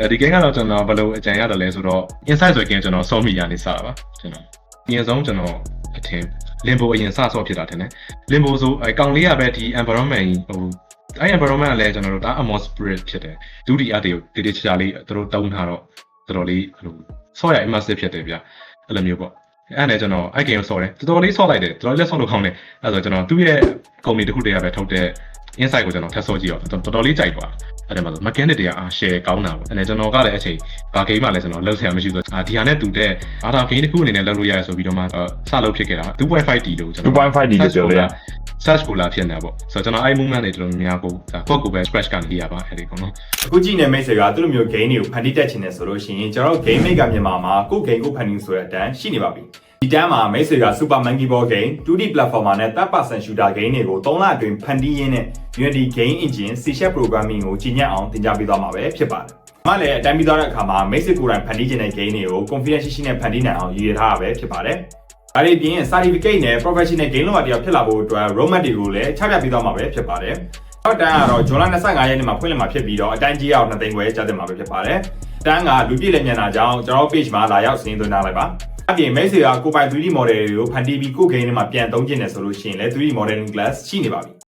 အဲဒီ game ကတော့ကျွန်တော်ဘယ်လိုအကြံရတယ်လဲဆိုတော့ inside ဆိုတဲ့ game ကျွန်တော်စောမိရနေစတာပါကျွန်တော်အရင်ဆုံးကျွန်တော်အထင် limbo အရင်စဆော့ဖြစ်တာထင်တယ် limbo ဆိုအဲကောင်လေးကပဲဒီ environment ကြီးဟိုအဲ environment ကလည်းကျွန်တော်တို့ဒါ atmos spirit ဖြစ်တယ်ဒုတိယတွေကိုတေးတေးချာချာလေးသူတို့တုံးထားတော့တော်တော်လေးဟိုဆော့ရ immersive ဖြစ်တယ်ဗျအဲ့လိုမျိုးပေါ့အဲ့ဒါနဲ့ကျွန်တော်အဲ့ game ကိုဆော့တယ်တော်တော်လေးဆော့လိုက်တယ်တော်တော်လေးဆော့လို့ကောင်းတယ်အဲ့ဒါဆိုကျွန်တော်သူ့ရဲ့ company တစ်ခုတည်းကပဲထုတ်တဲ့ insight ကိုကျွန်တော်ထပ်ဆော့ကြည့်တော့တော်တော်လေးကြိုက်သွား အဲ့ဒါမှဆို mechanic တွေကအာ share ကောင်းတာပေါ့အဲ့ဒါကျွန်တော်ကလည်းအချိန်ဘာ game မှလည်းကျွန်တော်လောက်ဆရာမရှိဆိုအာဒီဟာနဲ့တူတဲ့အာတာ game တစ်ခုအနေနဲ့လောက်လို့ရတယ်ဆိုပြီးတော့မှစလုပ်ဖြစ်ခဲ့တာ 2.5D လို့ကျွန်တော် 2.5D လို့ပြောလို့ရ search ကိုလာဖြစ်နေတာပေါ့ဆိုတော့ကျွန်တော်အဲ့ movement တွေတော်တော်များကိုဒါပေါ့ကိုပဲ scratch ကနေရပါအဲ့ဒီကောင်နော်အခုကြည့်နေမိတ်ဆွေကသူတို့မျိုး game တွေကိုဖန်တီးတက်ချင်တယ်ဆိုလို့ရှိရင်ကျွန်တော်တို့ game maker မြန်မာမှာကိုယ့် game ကိုဖန်တီးဆိုတဲ့အတန်းရှိနေပါပြီ ဒီတန်းမှာမိတ်ဆွေက Super Monkey Ball game 2D platformer နဲ့ third person shooter game တွေကို3လအတွင်းဖန်တီးရင်းနဲ့ Unity game engine C# programming ကိုကြီးညက်အောင်သင်ကြားပေးသွားမှာပဲဖြစ်ပါတယ်။မှလည်းအတိုင်းပြီးသွားတဲ့အခါမှာမိတ်ဆွေကိုယ်တိုင်ဖန်တီးခြင်းတဲ့ game တွေကို confidence ရှိရှိနဲ့ဖန်တီးနိုင်အောင်ရည်ရွယ်ထားတာပဲဖြစ်ပါတယ်။ဒါတွေပြင် certificate နဲ့ professional game လောက်တယောက်ဖြစ်လာဖို့အတွက် roadmap တွေကိုလည်းချပြပေးသွားမှာပဲဖြစ်ပါတယ်။အောက်တန်းကတော့ဇွန်လ25ရက်နေ့မှာဖွင့်လှစ်မှာဖြစ်ပြီးတော့အတိုင်းကြီးအောင်2သိန်းခွဲကျတဲ့မှာပဲဖြစ်ပါတယ်။တန်းကလူပြည့်လည်းမျက်နှာကြောင်းကျွန်တော် page မှာလာရောက်စင်းသွင်းထားလိုက်ပါ။ အပြင်မိတ်ဆွေကကိုပိုင် 3D model တွေကိုဖန်တီးပြီးကို game ထဲမှာပြန်သုံးကျင်တယ်ဆိုလို့ရှိရင်လည်း 3D modeling class ရှိနေပါပြီ